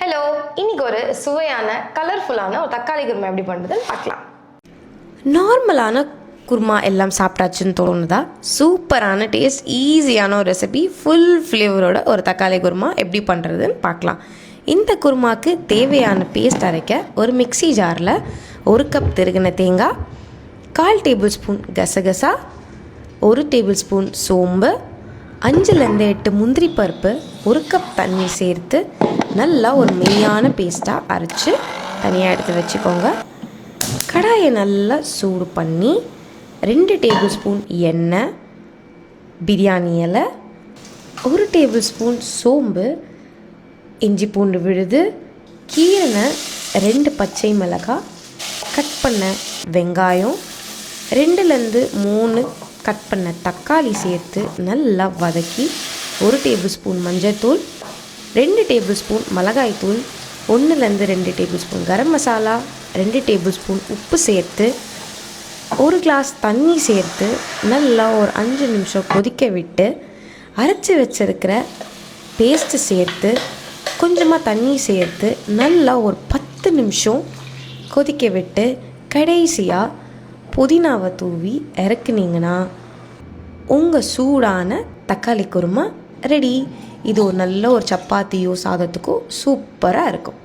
Hello இன்னைக்கு ஒரு சுவையான கலர்ஃபுல்லான ஒரு தக்காளி குருமா எப்படி பண்ணுறதுன்னு பார்க்கலாம். நார்மலான குருமா எல்லாம் சாப்பிட்டாச்சுன்னு தோணுதா? சூப்பரான டேஸ்ட் ஈஸியான ஒரு ரெசிபி ஃபுல் ஃப்ளேவரோட ஒரு தக்காளி குருமா எப்படி பண்ணுறதுன்னு பார்க்கலாம். இந்த குருமாவுக்கு தேவையான பேஸ்ட் அரைக்க ஒரு மிக்ஸி ஜாரில் ஒரு கப் திருகின தேங்காய் கால் டேபிள் ஸ்பூன் கசகசா ஒரு டேபிள் ஸ்பூன் சோம்பு அஞ்சுலேருந்து எட்டு முந்திரி பருப்பு ஒரு கப் தண்ணி சேர்த்து நல்லா ஒரு மெய்யான பேஸ்ட்டாக அரைச்சி தனியாக எடுத்து வச்சுக்கோங்க. கடாயை நல்லா சூடு பண்ணி ரெண்டு டேபிள் ஸ்பூன் எண்ணெய் பிரியாணி இலை ஒரு டேபிள் ஸ்பூன் சோம்பு இஞ்சி பூண்டு விழுது கீரனை ரெண்டு பச்சை மிளகாய் கட் பண்ண வெங்காயம் ரெண்டுலேருந்து மூணு கட் பண்ண தக்காளி சேர்த்து நல்லா வதக்கி ஒரு டேபிள் ஸ்பூன் மஞ்சள்தூள் ரெண்டு டேபிள் ஸ்பூன் மிளகாய்த்தூள் ஒன்றுலேருந்து ரெண்டு டேபிள் ஸ்பூன் கரம் மசாலா ரெண்டு டேபிள் ஸ்பூன் உப்பு சேர்த்து ஒரு கிளாஸ் தண்ணி சேர்த்து நல்லா ஒரு அஞ்சு நிமிஷம் கொதிக்க விட்டு அரைச்சி வச்சிருக்கிற பேஸ்ட்டு சேர்த்து கொஞ்சமாக தண்ணி சேர்த்து நல்லா ஒரு பத்து நிமிஷம் கொதிக்க விட்டு கடைசியாக புதினாவை தூவி இறக்குனீங்கன்னா உங்கள் சூடான தக்காளி குருமா ரெடி இது ஒரு நல்ல ஒரு சப்பாத்தியோ சாதத்துக்கோ சூப்பராக இருக்கும்.